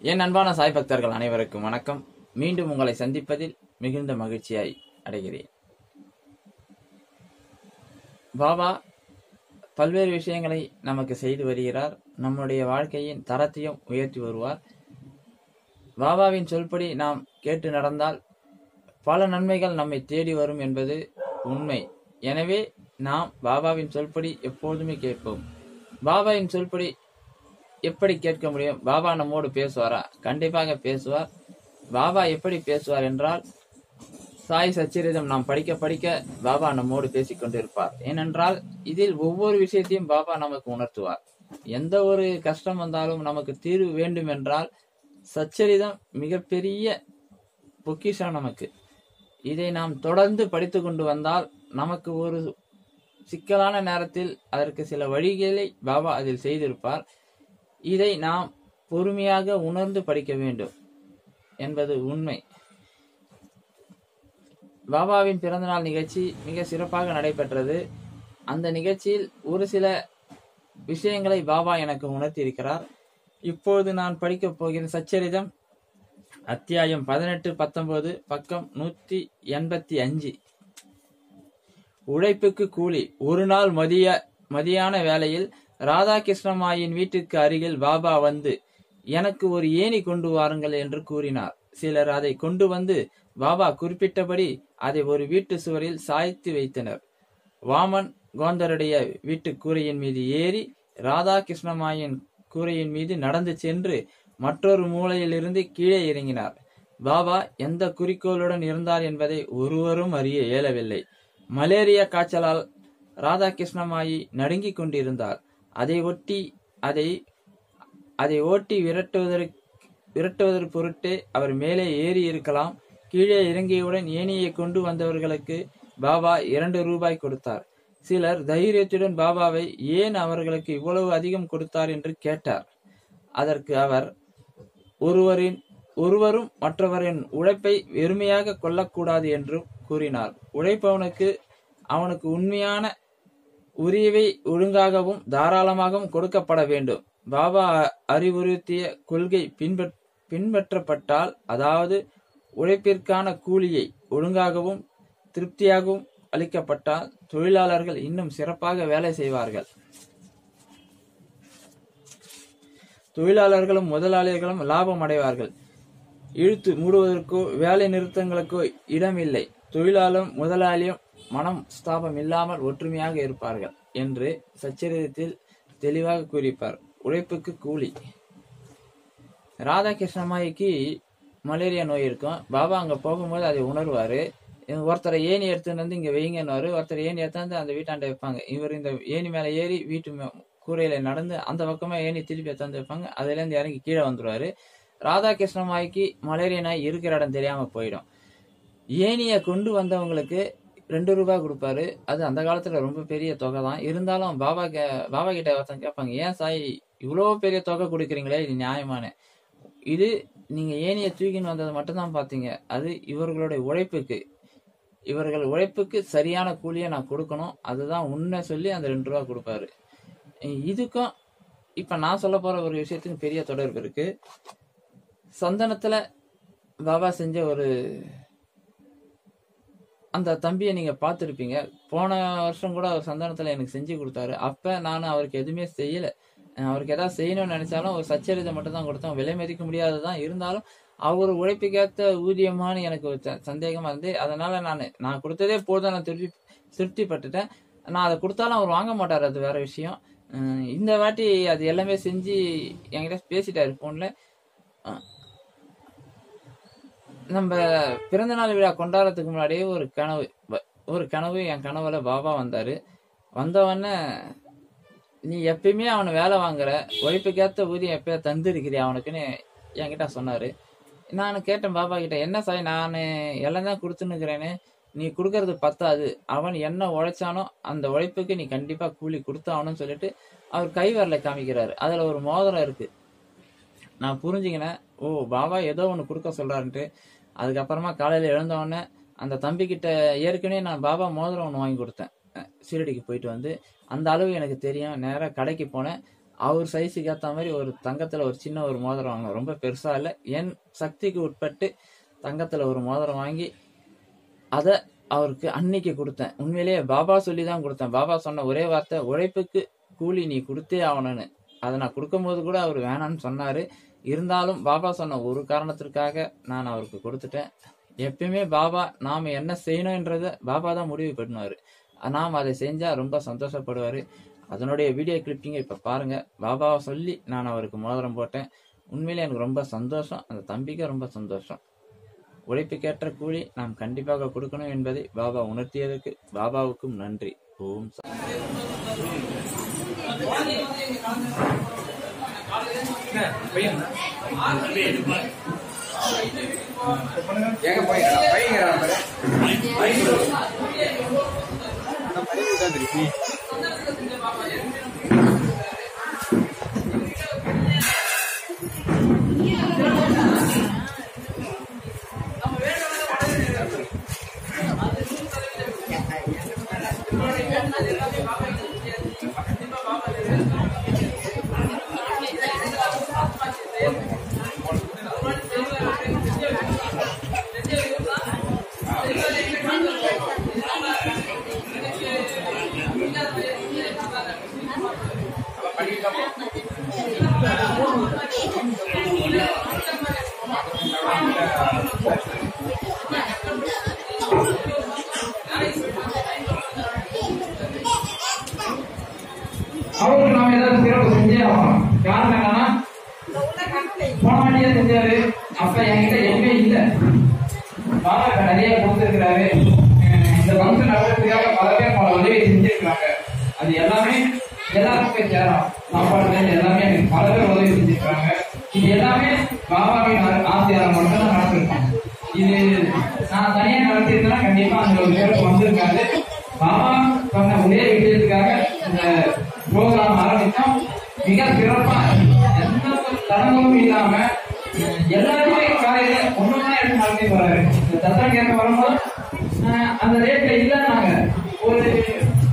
என் அன்பான சாய் பக்தர்கள் அனைவருக்கும் வணக்கம். மீண்டும் உங்களை சந்திப்பதில் மிகுந்த மகிழ்ச்சியாய் அடைகிறேன். பாபா பல்வேறு விஷயங்களை நமக்கு செய்து வருகிறார். நம்முடைய வாழ்க்கையின் தரத்தையும் உயர்த்தி வருவார். பாபாவின் சொல்படி நாம் கேட்டு நடந்தால் பல நன்மைகள் நம்மை தேடி வரும் என்பது உண்மை. எனவே நாம் பாபாவின் சொல்படி எப்போதுமே கேட்போம். பாபாவின் சொல்படி எப்படி கேட்க முடியும்? பாபா நம்மோடு பேசுவாரா? கண்டிப்பாக பேசுவார். பாபா எப்படி பேசுவார் என்றால் சாய் சச்சரிதம் நாம் படிக்க படிக்க பாபா நம்மோடு பேசிக் கொண்டிருப்பார். ஏனென்றால் இதில் ஒவ்வொரு விஷயத்தையும் பாபா நமக்கு உணர்த்துவார். எந்த ஒரு கஷ்டம் வந்தாலும் நமக்கு தீர்வு வேண்டும் என்றால் சச்சரிதம் மிகப்பெரிய பொக்கிஷம் நமக்கு. இதை நாம் தொடர்ந்து படித்து கொண்டு வந்தால் நமக்கு ஒரு சிக்கலான நேரத்தில் அதற்கு சில வழிகளை பாபா அதில் செய்திருப்பார். இதை நாம் பொறுமையாக உணர்ந்து படிக்க வேண்டும் என்பது உண்மை. பாபாவின் பிறந்தநாள் நிகழ்ச்சி மிக சிறப்பாக நடைபெற்றது. அந்த நிகழ்ச்சியில் ஒரு சில விஷயங்களை பாபா எனக்கு உணர்த்தியிருக்கிறார். இப்போது நான் படிக்கப் போகிற சச்சரிதம் அத்தியாயம் பதினெட்டு பத்தொன்பது பக்கம் நூத்தி எண்பத்தி அஞ்சு. உழைப்புக்கு கூலி ஒரு நாள் மதிய மதியான வேளையில் ராதாகிருஷ்ணமாயின் வீட்டுக்கு அருகில் பாபா வந்து எனக்கு ஒரு ஏணி கொண்டு வாருங்கள் என்று கூறினார். சிலர் அதை கொண்டு வந்து பாபா குறிப்பிட்டபடி அதை ஒரு வீட்டு சுவரில் சாய்த்து வைத்தனர். வாமன் கோந்தருடைய வீட்டு கூரையின் மீது ஏறி ராதாகிருஷ்ணமாயின் கூரையின் மீது நடந்து சென்று மற்றொரு மூலையிலிருந்து கீழே இறங்கினார். பாபா எந்த குறிக்கோளுடன் இருந்தார் என்பதை ஒருவரும் அறிய இயலவில்லை. மலேரியா காய்ச்சலால் ராதாகிருஷ்ணமாயி நடுங்கிக் கொண்டிருந்தார். அதை ஒட்டி அதை அதை ஓட்டி விரட்டுவதற்கு விரட்டுவதற்கு பொருட்டு அவர் மேலே ஏறி இருக்கலாம். கீழே இறங்கியவுடன் ஏனியை கொண்டு வந்தவர்களுக்கு பாபா இரண்டு ரூபாய் கொடுத்தார். சிலர் தைரியத்துடன் பாபாவை ஏன் அவர்களுக்கு இவ்வளவு அதிகம் கொடுத்தார் என்று கேட்டார். அதற்கு அவர் ஒருவரின் ஒருவரும் மற்றவரின் உழைப்பை வெறுமையாக கொள்ளக்கூடாது என்றும் கூறினார். உழைப்பவனுக்கு அவனுக்கு உண்மையான உரியவை ஒழுங்காகவும் தாராளமாகவும் கொடுக்கப்பட வேண்டும். பாபா அறிவுறுத்திய கொள்கை பின்பற் பின்பற்றப்பட்டால் அதாவது உழைப்பிற்கான கூலியை ஒழுங்காகவும் திருப்தியாகவும் அளிக்கப்பட்டால் தொழிலாளர்கள் இன்னும் சிறப்பாக வேலை செய்வார்கள். தொழிலாளர்களும் முதலாளிகளும் லாபம் அடைவார்கள். இழுத்து மூடுவதற்கோ வேலை நிறுத்தங்களுக்கோ இடமில்லை. தொழிலாளரும் முதலாளியும் மனம் ஸ்தாபம் இல்லாமல் ஒற்றுமையாக இருப்பார்கள் என்று சச்சரிதத்தில் தெளிவாக கூறிப்பார். உழைப்புக்கு கூலி. ராதாகிருஷ்ணமாய்க்கு மலேரியா நோய் இருக்கும். பாபா அங்க போகும்போது அதை உணர்வாரு. ஒருத்தரை ஏணி எடுத்துட்டு வந்து இங்க வைங்கன்னு ஒருத்தர் ஏணி எடுத்தாந்து அந்த வீட்டாண்ட வைப்பாங்க. இவர் இந்த ஏணி மேல ஏறி வீட்டு மே- கூரையில நடந்து அந்த பக்கமா ஏணி திருப்பி எடுத்தாந்து வைப்பாங்க. அதுல இருந்து இறங்கி கீழே வந்துருவாரு. ராதாகிருஷ்ணமாய்க்கு மலேரியா நாய் இருக்கிற இடம் தெரியாம போயிடும். ஏணியை கொண்டு வந்தவங்களுக்கு ரெண்டு ரூபாய் கொடுப்பாரு. அது அந்த காலத்துல ரொம்ப பெரிய தொகை தான். இருந்தாலும் பாபா கே பாபா கிட்ட ஒருத்தன் கேட்பாங்க ஏன் சாய் இவ்வளோ பெரிய தொகை கொடுக்குறீங்களே இது நியாயமான இது நீங்க ஏணியை தூக்கின்னு வந்தது மட்டும்தான் பாத்தீங்க. அது இவர்களுடைய உழைப்புக்கு இவர்கள் உழைப்புக்கு சரியான கூலியை நான் கொடுக்கணும். அதுதான் உண்மை சொல்லி அந்த ரெண்டு ரூபா கொடுப்பாரு. இதுக்கும் இப்ப நான் சொல்ல போற ஒரு விஷயத்துக்கு பெரிய தொடர்பு இருக்கு. சந்தனத்துல பாபா செஞ்ச ஒரு அந்த தம்பியை நீங்க பார்த்துருப்பீங்க. போன வருஷம் கூட அவர் சந்தானத்துல எனக்கு செஞ்சு கொடுத்தாரு. அப்ப நான் அவருக்கு எதுவுமே செய்யல. அவருக்கு ஏதாவது செய்யணும்னு நினைச்சாலும் ஒரு சச்சரிதை மட்டும் தான் கொடுத்தோம் விலை மதிக்க முடியாததான் இருந்தாலும் அவர் உழைப்புக்கேத்த ஊதியமானு எனக்கு சந்தேகமா இருந்து அதனால நான் நான் கொடுத்ததே போதும். நான் திருப்தி திருப்திப்பட்டுட்டேன். நான் அதை கொடுத்தாலும் அவர் வாங்க மாட்டார். அது வேற விஷயம். இந்த வாட்டி அது எல்லாமே செஞ்சு என்கிட்ட பேசிட்டாரு போன்ல. நம்ம பிறந்தநாள் விழா கொண்டாடுறதுக்கு முன்னாடியே ஒரு கனவு ஒரு கனவு என் கனவுல பாபா வந்தாரு. வந்தவொடனே நீ எப்பயுமே அவனை வேலை வாங்குற. ஒழிப்புக்கேற்ற ஊதியம் எப்பயா தந்துருக்கிறியா அவனுக்குன்னு என்கிட்ட சொன்னாரு. நான் கேட்டேன் பாபா கிட்ட என்ன சாய் நான் எல்லாம் தான் கொடுத்துன்னுக்கிறேன்னு. நீ கொடுக்கறது பத்தாது. அவன் என்ன உழைச்சானோ அந்த உழைப்புக்கு நீ கண்டிப்பா கூலி கொடுத்தாவணும்னு சொல்லிட்டு அவர் கை வரல காமிக்கிறாரு. அதுல ஒரு மோதிரம் இருக்கு. நான் புரிஞ்சுக்கினேன். ஓ பாபா ஏதோ ஒன்று கொடுக்க சொல்றாருன்ட்டு அதுக்கப்புறமா காலையில் எழுந்தோடனே அந்த தம்பிக்கிட்ட ஏற்கனவே நான் பாபா மோதிரம் ஒன்று வாங்கி கொடுத்தேன். சீரடிக்கு போயிட்டு வந்து அந்த அளவு எனக்கு தெரியும். நேராக கடைக்கு போனேன். அவர் சைஸுக்கு ஏற்ற மாதிரி ஒரு தங்கத்தில் ஒரு சின்ன ஒரு மோதிரம் வாங்கினேன். ரொம்ப பெருசாக இல்லை. என் சக்திக்கு உட்பட்டு தங்கத்தில் ஒரு மோதிரம் வாங்கி அதை அவருக்கு அன்னைக்கு கொடுத்தேன். உண்மையிலேயே பாபா சொல்லி தான் கொடுத்தேன். பாபா சொன்ன ஒரே வார்த்தை உழைப்புக்கு கூலி நீ கொடுத்தே ஆகணும்னு. அதை நான் கொடுக்கும்போது கூட அவர் வேணான்னு சொன்னார். இருந்தாலும் பாபா சொன்ன ஒரு காரணத்திற்காக நான் அவருக்கு கொடுத்துட்டேன். எப்பயுமே பாபா நாம் என்ன செய்யணுன்றத பாபா தான் முடிவு பண்ணுவார். நாம் அதை செஞ்சால் ரொம்ப சந்தோஷப்படுவார். அதனுடைய வீடியோ கிளிப்பிங்கை இப்போ பாருங்கள் பாபாவை சொல்லி நான் அவருக்கு மோதிரம் போட்டேன். உண்மையிலே எனக்கு ரொம்ப சந்தோஷம். அந்த தம்பிக்கு ரொம்ப சந்தோஷம். உழைப்புக்கேற்ற கூலி நாம் கண்டிப்பாக கொடுக்கணும் என்பதை பாபா உணர்த்தியதற்கு பாபாவுக்கும் நன்றி. ஓம் பையன் எங்க போய்க்கிறா பையன் பாரு எதுவுமே இல்ல. பாபா நிறைய கொடுத்துருக்கிறாரு இந்த ஃபங்க்ஷன் நடத்துறதுக்காக பல பேர் பல உதவி செஞ்சிருக்காங்க அது எல்லாமே எல்லாருக்கும் சேரும் சாப்பாடுல எல்லாமே எனக்கு பல பேர் உதவி செஞ்சிருக்காங்க இது எல்லாமே பாபாவின் ஆசையாளர் மட்டும் தான் நடந்திருக்கும் இது நான் தனியாக நடத்திருந்தேன்னா கண்டிப்பா அந்த ஒரு பேருக்கு வந்திருக்காது. பாபா சொன்ன ஒரே விஷயத்துக்காக இந்த ப்ரோக்ராம் ஆரம்பித்தோம். மிக சிறப்பா எந்த ஒரு தடங்களும் இல்லாம எல்லாருமே காலையில ஒன்னொன்னா எடுத்து நடத்தி வராரு இந்த தத்தம் கேட்க வரும்போது அந்த ரேட்ல இல்லைன்னாங்க ஒரு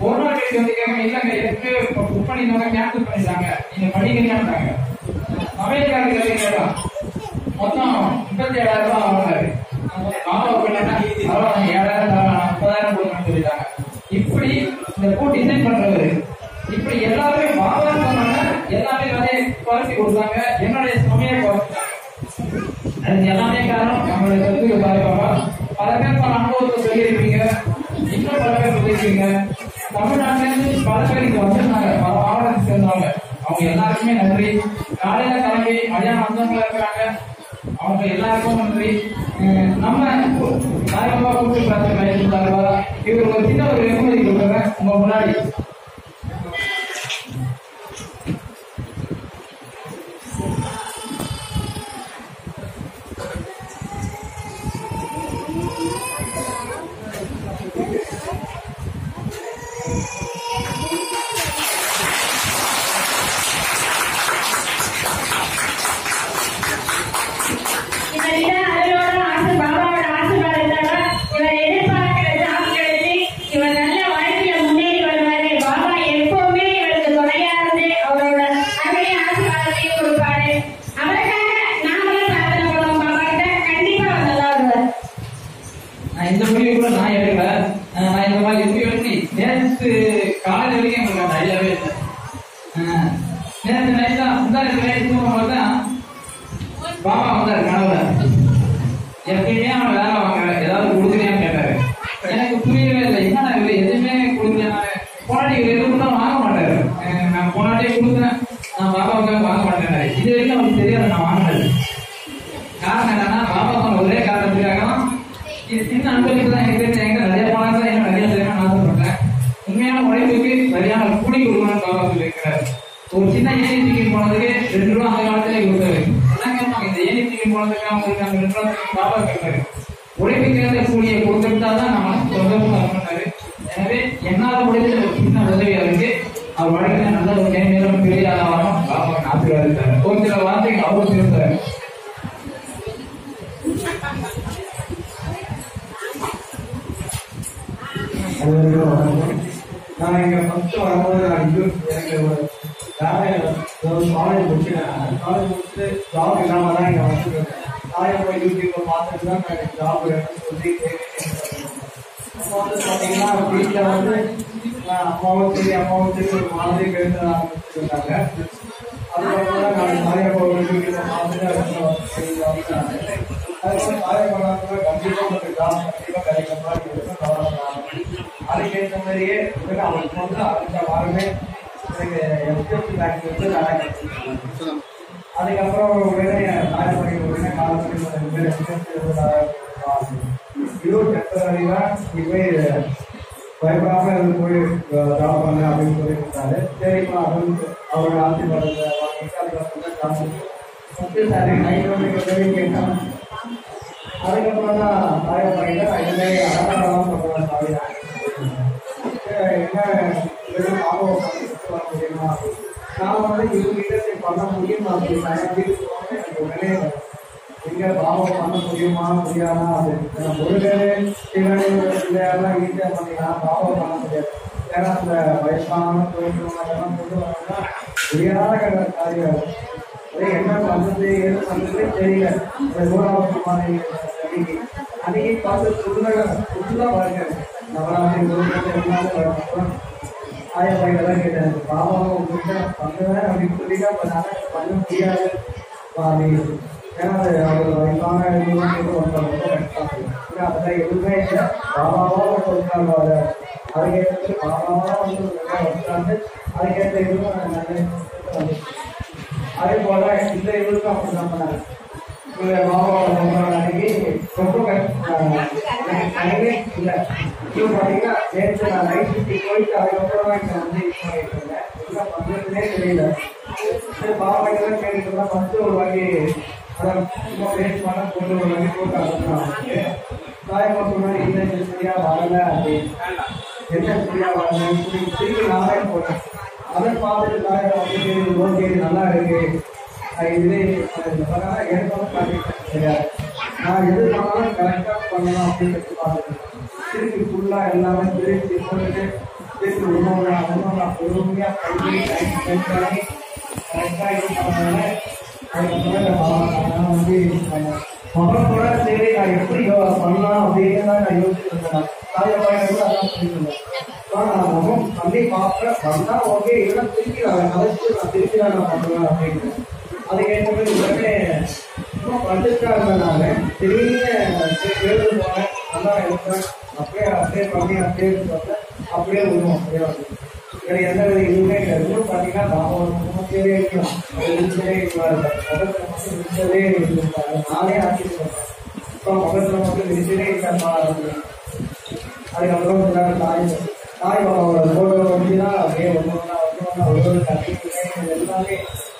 ஒரு நாள் கேட்டு வந்து கேட்க இல்லைங்க எதுக்கு புக் பண்ணிருந்தாங்க கேன்சல் பண்ணிட்டாங்க நீங்க படிக்கிறீங்கன்னாங்க சமையல்காரருக்கு கேட்டா மொத்தம் முப்பத்தி ஏழாயிரம் ரூபாய் ஆகுறாரு ஏழாயிரம் தரலாம் முப்பதாயிரம் கொடுக்கணும்னு சொல்லிட்டாங்க. இப்படி இந்த பூ டிசைன் பண்றவரு இப்படி எல்லாருமே பாபா சொன்னாங்க எல்லாமே வேலையை குறைச்சி கொடுத்தாங்க. என்னுடைய சுமையை குறைச்சாங்க அதுக்கு எல்லாமே காரணம் நம்மளுடைய கருத்துக்கு பாரு பல பேர் பல அனுபவத்தை சொல்லியிருப்பீங்க. இன்னும் பல பேர் சொல்லியிருப்பீங்க. தமிழ்நாட்டுல இருந்து பல பேர் இங்க வந்திருந்தாங்க. பல மாவட்டத்தை சேர்ந்தாங்க அவங்க எல்லாருக்குமே நன்றி. காலையில கிளம்பி மதியானம் வந்தவங்களா இருக்காங்க அவங்க எல்லாருக்கும் நன்றி. நம்ம சாய்பாபா கூட்டு பார்த்து பண்ணியிருந்தாருவா இவருக்கு ஒரு சின்ன ஒரு வெகுமதி கொடுக்குறேன். உங்க முன்னாடி. நைட் தூங்கும்போது தான் பாபா வந்தார் கனவுல. எப்பயுமே அவன் வேலை வாங்குற ஏதாவது கொடுக்குறியான்னு கேட்டாரு. எனக்கு புரியவே இல்லை. என்ன இவரு எதுவுமே கொடுக்கல போனாடி இவர் எதுவும் தான் வாங்க மாட்டாரு. அஹ் நான் போனாடியே கொடுத்தேன். நான் பாபாவுக்காக வாங்க மாட்டேன் இது வரைக்கும் அவருக்கு தெரியாது நான் வாங்கினது. காரணம் என்னன்னா பாபா சொன்ன ஒரே காரணத்துக்காக இது சின்ன அன்பளிப்பு தான் எனக்கு தெரிஞ்ச எங்க நிறைய பணம் தான் என்ன நிறைய செய்யணும்னு ஆசைப்பட்டேன். உண்மையான உழைப்புக்கு சரியான கூலி கொடுக்கணும்னு பாபா சொல்லியிருக்கிறாரு. ஒரு சின்ன ஏணி தூக்கி போனதுக்கு ரெண்டு ரூபா அந்த காலத்துல கொடுத்தாரு இந்த ஏணி தூக்கி போனதுக்கு அவங்களுக்கு அந்த ரெண்டு ரூபா தூக்கி பாபா கேட்பாரு. உழைப்புக்கு கூலியை கொடுத்துட்டா தான் நம்ம சொந்தமும் இருக்கணும்னாரு எனவே என்னால முடிஞ்ச ஒரு சின்ன உதவியா இருக்கு. அவர் வாழ்க்கையில நல்ல ஒரு நேரம் பெரிய ஆதாரம் வரணும் பாபா ஆசீர்வாதித்தாரு ஒரு சில வார்த்தைகள் அவரும் சொல்லியிருந்தாரு நான் இங்க ஃபர்ஸ்ட் வரும்போது நான் இது எனக்கு ஒரு வேலை காலேஜ் முடிச்சுட்டு ஜாப் இல்லாம தான் இங்க வந்துருக்கேன் தாயை போய் யூடியூப்ல பார்த்துட்டு தான் எனக்கு ஜாப் வேணும்னு சொல்லி கேட்டு அப்போ வந்து பாத்தீங்கன்னா வீட்டுல வந்து நான் அம்மாவும் சரி அம்மாவும் சரி ஒரு மாதிரி பேச ஆரம்பிச்சிருந்தாங்க அதுக்கப்புறம் தான் நான் தாயை போய் யூடியூப்ல பார்த்துட்டு அதுக்கப்புறம் சரி வந்துட்டாங்க அதுக்கப்புறம் தாயை பண்ணாங்க கண்டிப்பா உங்களுக்கு ஜாப் கண்டிப்பா கிடைக்கிற மாதிரி இருக்கும் கவலைப்படாம அதுக்கேற்ற மாதிரியே உடனே அவனுக்கு வந்து அடுத்த வாரமே எனக்கு எஸ்எஸ்சி பேங்க் வந்து வேலை கிடைச்சிருக்கு அதுக்கப்புறம் உடனே தாய் பண்ணி உடனே கால் பண்ணி ரெண்டு பேர் எஸ்எஸ்சி இது டெம்பரரி தான் நீ போய் பயப்படாம இருந்து போய் ஜாப் பண்ண அப்படின்னு சொல்லி கொடுத்தாரு சரிப்பா அப்படின்னு அவரோட ஆசீர்வாதத்தை வாங்கிட்டு அதுக்கப்புறம் தான் ஜாப் ஃபஸ்ட்டு சார் நைட் வந்து உதவி கேட்டான் அதுக்கப்புறம் தான் தாயை பண்ணிட்டு இனிமே அழகாலாம் பண்ணுவேன் சாமியா என்ன வெறும் ஞாபகம் பண்ணிட்டு வர முடியுமா நான் வந்து இவங்ககிட்ட சரி பண்ண முடியுமா அப்படின்னு நான் வீட்டுக்கு போனேன் எனக்கு உடனே எங்க பாவம் பண்ண முடியுமா முடியாதா அப்படின்னு முருகன் சிவன் பிள்ளையாரெல்லாம் ஈஸியா பண்ணிக்கலாம் பாவம் பண்ண முடியாது ஏன்னா அந்த வயசான தோற்றவங்க கொண்டு வராங்கன்னா முடியாத க- காரியம் அது. அது என்ன பண்றது ஏது பண்றது தெரியல இந்த ஊராவசமான அன்னைக்கு பார்த்து சுற்றுலா சுற்றுலா பாருங்க நவராத்திரி முருகன் எல்லாமே வரணும் ஆயா பையன் கேட்டேன் பாபாவும் உங்ககிட்ட பண்ணுவேன் அப்படின்னு சொல்லிட்டு அப்போ நான் பண்ண முடியாது. பாதி ஏன்னா அது அவர் வயசான இதுவும் ரொம்ப ரொம்ப கஷ்டம் அதெல்லாம் எதுவுமே இல்லை. பாபாவா ஒரு இருக்காங்க. அதுக்கேற்ற பாபாவா வந்து வச்சாங்க அதுக்கேற்ற இதுவும் நல்ல அதே போல இந்த இதுக்கும் அப்படி தான் பண்ணாங்க இவங்க பாபாவோட பொங்கல் அன்னைக்கு ரொம்ப கஷ்டம் எனக்கு டைமே இல்லை இது பார்த்தீங்கன்னா நேற்று நான் நைட் ஷிஃப்டி போயிட்டு அதுக்கப்புறம் தான் இங்கே வந்து இது பண்ணிட்டு இருந்தேன் என்ன பண்ணுறதுனே தெரியல சரி பாபா கிட்ட கேட்டுட்டு ஃபர்ஸ்ட் ஒரு வாட்டி அதான் சும்மா வேஸ்ட் பண்ண போட்டு ஒரு வாட்டி போட்டு அனுப்புனாங்க தாயமா சொன்னாங்க இல்லை இது சரியா வரல அப்படின்னு என்ன சரியா வரல திருப்பி நானே போட்டேன் அதை பார்த்துட்டு தாயம் வந்து ஓகே நல்லா இருக்கு நான் இதுவே பண்ணிட்டேன் கிடையாது நான் எது பண்ணாலும் கரெக்டாக பண்ணலாம் அப்படின்னு பார்த்துட்டேன் திருப்பி ஃபுல்லாக எல்லாமே திருப்பி போட்டுட்டு திருப்பி உணவு உணவு பொறுமையாக கரெக்டாக இது நான் வந்து முதல் கூட சரி நான் எப்படி யோ- பண்ணலாம் அப்படின்னு தான் நான் யோசிச்சுட்டு இருந்தேன் தாயை கூட அதான் நான் முகம் பண்ணி பார்ப்பேன் வந்தா ஓகே இல்லைன்னா திருப்பி நான் கலைச்சு நான் திருப்பி நான் பண்ணுவேன் அப்படின்னு அதுக்கேற்ற மாதிரி உடனே சும்மா படிச்சுட்டா இருந்தேன் நான் திடீர்னு பேருந்து போனேன் நல்லா எடுத்தேன் அப்படியே அப்படியே பண்ணி அப்படியே பார்த்தேன் அப்படியே விடுவோம் அப்படியே வந்து வேற எந்த வித இதுவுமே இல்லை இன்னும் பார்த்தீங்கன்னா நான் ஒரு முகத்தே வைக்கலாம் இருந்ததே இருக்காது முகத்தில் மட்டும் இருந்ததே இருக்காது நானே ஆச்சரியப்பட்டேன் இப்போ முகத்தில் மட்டும் இருந்ததே இல்லைப்பா அப்படின்னு அதுக்கப்புறம் கொஞ்ச நேரம் தாய் தாய் பாபாவோட போட்டோ வச்சு தான் அப்படியே ஒன்று ஒன்றா ஒன்று ஒன்றா ஒரு ஒரு கட்டிட்டு எல்லாமே